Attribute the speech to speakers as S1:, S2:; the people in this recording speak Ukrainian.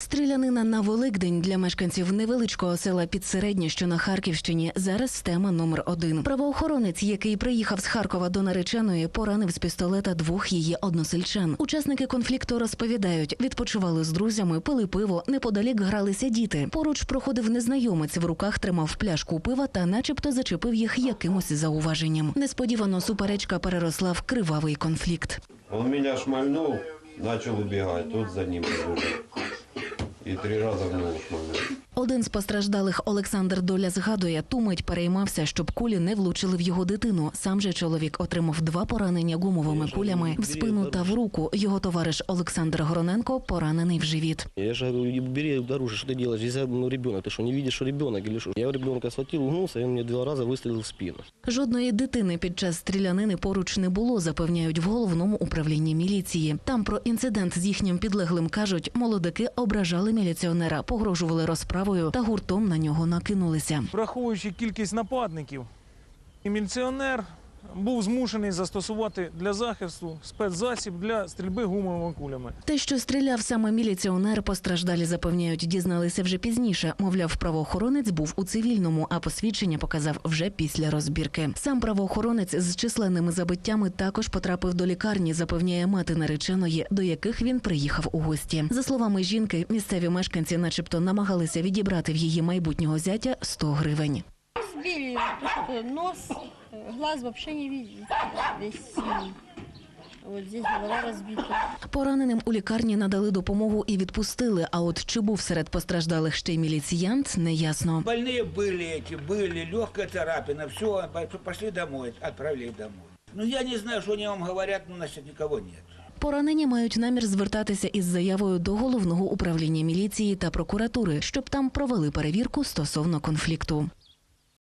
S1: Стрілянина на Великдень для мешканців невеличкого села Підсереднє, що на Харківщині, зараз тема номер один. Правоохоронець, який приїхав з Харкова до нареченої, поранив з пістолета двох її односельчан. Учасники конфлікту розповідають, відпочивали з друзями, пили пиво, неподалік гралися діти. Поруч проходив незнайомець, в руках тримав пляшку пива та, начебто, зачепив їх якимось зауваженням. Несподівано суперечка переросла в кривавий конфлікт.
S2: Он меня шмальнул, начал убегать, тут за ним побежал И три раза в ногу шмальнул.
S1: Один з постраждалих Олександр Доля згадує, ту мить переймався, щоб кулі не влучили в його дитину. Сам же чоловік отримав два поранення гумовими кулями в спину та в руку. Його товариш Олександр Гроненко поранений в живіт.
S3: Я же говорю, «И бери дороже, что ты делаешь? Здесь ну, ребенок, ты что, не видишь, что ребенок или что? Я ребенка схватил, угнулся, и он мне два раза выстрелил в спину.
S1: Жодної дитини під час стрілянини поруч не було, запевняють в головному управлінні міліції. Там про інцидент з їхнім підлеглим кажуть, молодики ображали міліціонера, погрожували розправою та гуртом на нього накинулися.
S4: Враховуючи кількість нападників, і міліціонер був змушений застосувати для захисту спецзасіб для стрільби гумовими кулями.
S1: Те, що стріляв саме міліціонер, постраждалі запевняють, дізналися вже пізніше. Мовляв, правоохоронець був у цивільному, а посвідчення показав вже після розбірки. Сам правоохоронець з численними забиттями також потрапив до лікарні, запевняє мати нареченої, до яких він приїхав у гості. За словами жінки, місцеві мешканці, начебто, намагалися відібрати в її майбутнього зятя 100 гривень.
S5: Э, нос, глаз вообще не видит, весь синий. Вот здесь голова разбита.
S1: Пораненим у лікарні надали допомогу і відпустили. А от чи був серед постраждалих ще й міліціянт, неясно.
S6: Больные были эти, были, легкая царапина, все, пошли домой, отправили их домой. Ну, я не знаю, что они вам говорят, но, значит, никого нет.
S1: Поранені мають намір звертатися із заявою до головного управління міліції та прокуратури, щоб там провели перевірку стосовно конфлікту.